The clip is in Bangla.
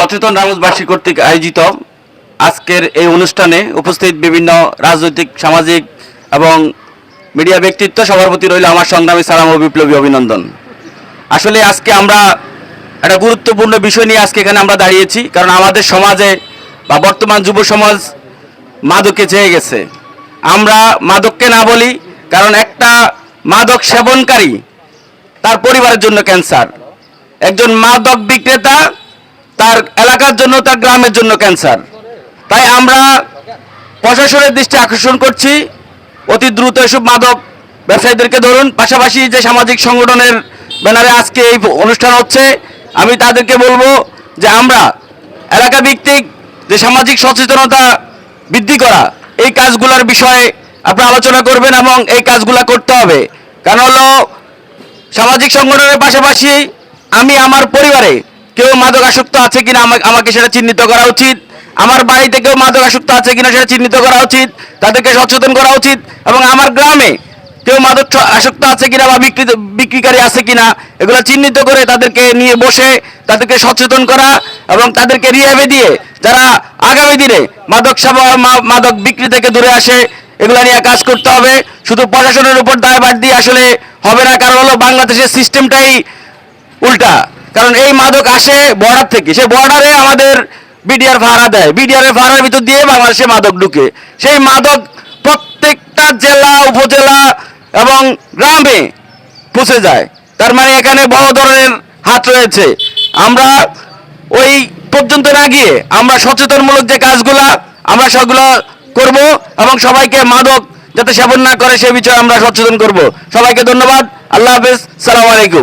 সচেতন রামুজবাসী কর্তৃক আয়োজিত আজকের এই অনুষ্ঠানে উপস্থিত বিভিন্ন রাজনৈতিক, সামাজিক এবং মিডিয়া ব্যক্তিত্ব সবার প্রতি রইল আমার সংগ্রামী সালাম ও বিপ্লবী অভিনন্দন। আসলে আজকে আমরা একটা গুরুত্বপূর্ণ বিষয় নিয়ে আজকে এখানে আমরা দাঁড়িয়েছি, কারণ আমাদের সমাজে বা বর্তমান যুব সমাজ মাদকে চেয়ে গেছে। আমরা মাদককে না বলি, কারণ একটা মাদক সেবনকারী তার পরিবারের জন্য ক্যান্সার। একজন মাদক বিক্রেতা তার এলাকার জন্য, তার গ্রামের জন্য ক্যান্সার। তাই আমরা প্রশাসনের দৃষ্টি আকর্ষণ করছি। অতি দ্রুত এসব মাদক ব্যবসায়ীদেরকে ধরুন। পাশাপাশি যে সামাজিক সংগঠনের ব্যানারে আজকে এই অনুষ্ঠান হচ্ছে, আমি তাদেরকে বলব যে আমরা এলাকা ভিত্তিক যে সামাজিক সচেতনতা বৃদ্ধি করা, এই কাজগুলোর বিষয়ে আপনারা আলোচনা করবেন এবং এই কাজগুলো করতে হবে। কারণ হলো সামাজিক সংগঠনের পাশাপাশি আমি আমার পরিবারে কেউ মাদক আসক্ত আছে কিনা আমাকে সেটা চিহ্নিত করা উচিত। আমার বাড়িতে কেউ মাদক আসক্ত আছে কিনা সেটা চিহ্নিত করা উচিত। তাদেরকে সচেতন করা উচিত এবং আমার গ্রামে কেউ মাদক আসক্ত আছে কিনা বা বিক্রি বিক্রিকারী আছে কিনা, এগুলো চিহ্নিত করে তাদেরকে নিয়ে বসে তাদেরকে সচেতন করা এবং তাদেরকে রিহাবে দিয়ে যারা আগামী দিনে মাদক সেবা- মাদক বিক্রি থেকে দূরে আসে, এগুলো নিয়ে কাজ করতে হবে। শুধু প্রশাসনের উপর দায়ভার দিয়ে আসলে হবে না, কারণ হলো বাংলাদেশের সিস্টেমটাই উল্টা। কারণ এই মাদক আসে বর্ডার থেকে। সে বর্ডারে আমাদের বিডিআর ভাড়া দেয়। বিডিআর এর ভাড়ার ভিতর দিয়ে বাংলাদেশে মাদক ঢুকে। সেই মাদক প্রত্যেকটা জেলা, উপজেলা এবং গ্রামে পৌঁছে যায়। তার মানে এখানে বড় ধরনের হাত রয়েছে। আমরা ওই পর্যন্ত না গিয়ে আমরা সচেতনমূলক যে কাজগুলা, আমরা সেগুলো করব এবং সবাইকে মাদক যাতে সেবন না করে, সে বিষয়ে আমরা সচেতন করব। সবাইকে ধন্যবাদ। আল্লাহ হাফেজ। সালাম আলাইকুম।